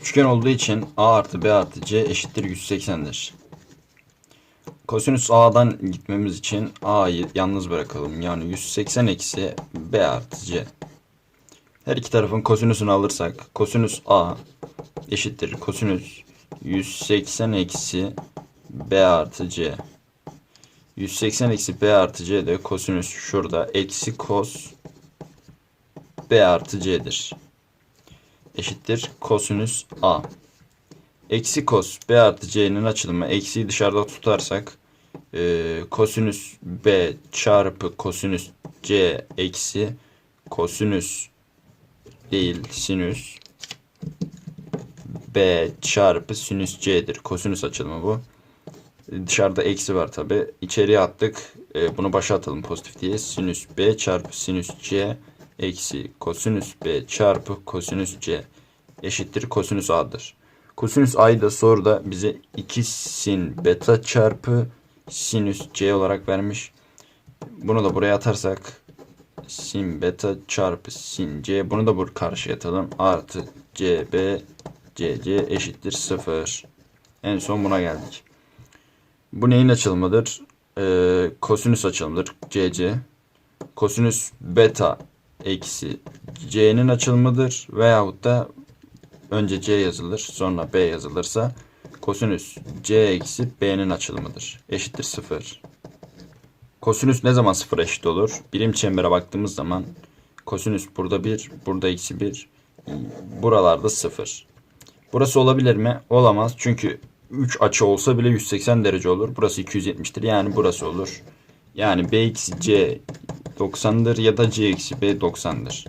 Üçgen olduğu için A artı B artı C eşittir 180'dir. Kosinüs A'dan gitmemiz için A'yı yalnız bırakalım. Yani 180 eksi B artı C. Her iki tarafın kosinüsünü alırsak kosinüs A eşittir kosinüs 180 eksi B artı C. 180 eksi B artı C de kosinüs şurada eksi kos B artı C'dir. Eşittir kosinüs A. Eksi kos B artı C'nin açılımı eksiyi dışarıda tutarsak e, kosinüs B çarpı kosinüs C eksi kosinüs değil sinüs B çarpı sinüs C'dir. Kosinüs açılımı bu. Dışarıda eksi var tabi. İçeriye attık. E, bunu başa atalım pozitif diye. Sinüs B çarpı sinüs C eksi kosinüs B çarpı kosinüs C eşittir kosinüs A'dır. Kosinüs A'yı da soruda bize 2 sin beta çarpı sinüs C olarak vermiş. Bunu da buraya atarsak sin beta çarpı sin C. Bunu da bu karşıya atalım. Artı CB CC eşittir 0. En son buna geldik. Bu neyin açılımıdır? Ee, kosinüs açılımıdır. CC. Kosinüs beta eksi C'nin açılımıdır. Veyahut da önce C yazılır sonra B yazılırsa kosinüs C eksi B'nin açılımıdır. Eşittir 0. Kosinüs ne zaman 0 eşit olur? Birim çembere baktığımız zaman kosinüs burada 1, burada eksi 1, buralarda 0. Burası olabilir mi? Olamaz. Çünkü 3 açı olsa bile 180 derece olur. Burası 270'tir. Yani burası olur. Yani B eksi C 90'dır ya da C eksi B 90'dır.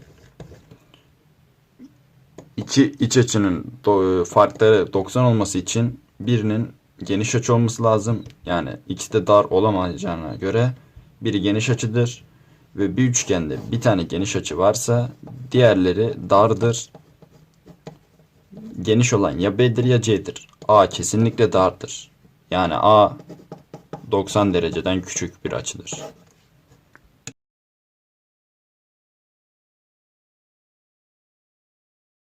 İki iç açının do- farkları 90 olması için birinin geniş açı olması lazım. Yani ikisi de dar olamayacağına göre biri geniş açıdır. Ve bir üçgende bir tane geniş açı varsa diğerleri dardır. Geniş olan ya B'dir ya C'dir. A kesinlikle dardır. Yani A 90 dereceden küçük bir açıdır.